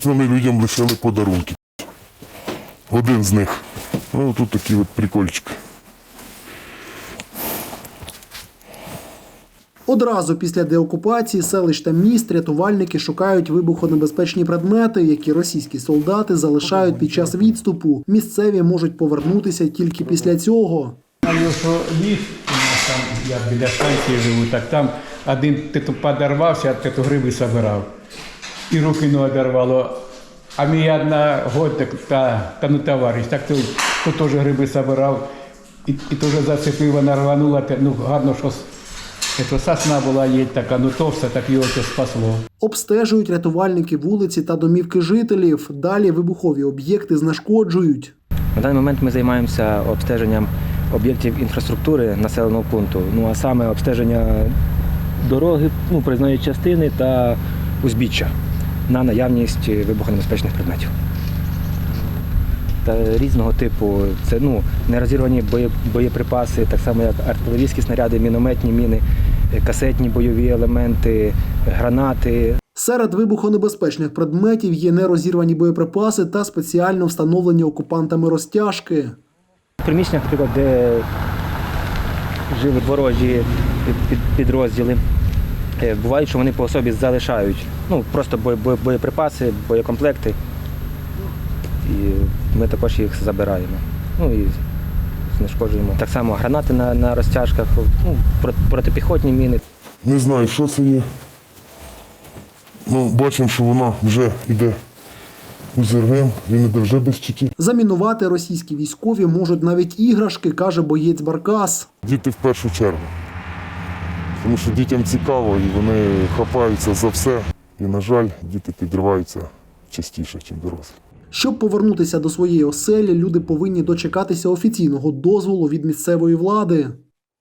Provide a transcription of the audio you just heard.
Тут вони людям лишили подарунки. Один з них. Ну, тут такий от прикольчик. Одразу після деокупації селищ та міст рятувальники шукають вибухонебезпечні предмети, які російські солдати залишають під час відступу. Місцеві можуть повернутися тільки після цього. Там є у нас там, я біля станції живу, так там один титу подорвався, а титу гриби собирав. І руки не одорвало. А мій одна годик та, та ну товариш, так той, то теж гриби собирав. І, і теж зацепив, вона рванула, ну гарно, що, що сосна була є така, ну товста, так його це спасло. Обстежують рятувальники вулиці та домівки жителів. Далі вибухові об'єкти знешкоджують. На даний момент ми займаємося обстеженням об'єктів інфраструктури населеного пункту, ну а саме обстеження дороги, ну, проїзної частини та узбіччя на наявність вибухонебезпечних предметів. Та різного типу, це ну, нерозірвані боєприпаси, так само як артилерійські снаряди, мінометні міни, е, касетні бойові елементи, гранати, Серед вибухонебезпечних предметів є нерозірвані боєприпаси та спеціально встановлені окупантами розтяжки. В приміщеннях, наприклад, де жили ворожі під- під- підрозділи, е, буває, що вони по особі залишають ну, просто бо- бо- боєприпаси, боєкомплекти. І ми також їх забираємо. Ну і знешкоджуємо. Так само гранати на, на розтяжках, ну, протипіхотні міни. Не знаю, що це є. Ну, бачимо, що вона вже йде узервем, він іде вже без чеки. Замінувати російські військові можуть навіть іграшки, каже боєць Баркас. Діти в першу чергу. Тому що дітям цікаво і вони хапаються за все. І, на жаль, діти підриваються частіше, ніж дорослі. Щоб повернутися до своєї оселі, люди повинні дочекатися офіційного дозволу від місцевої влади.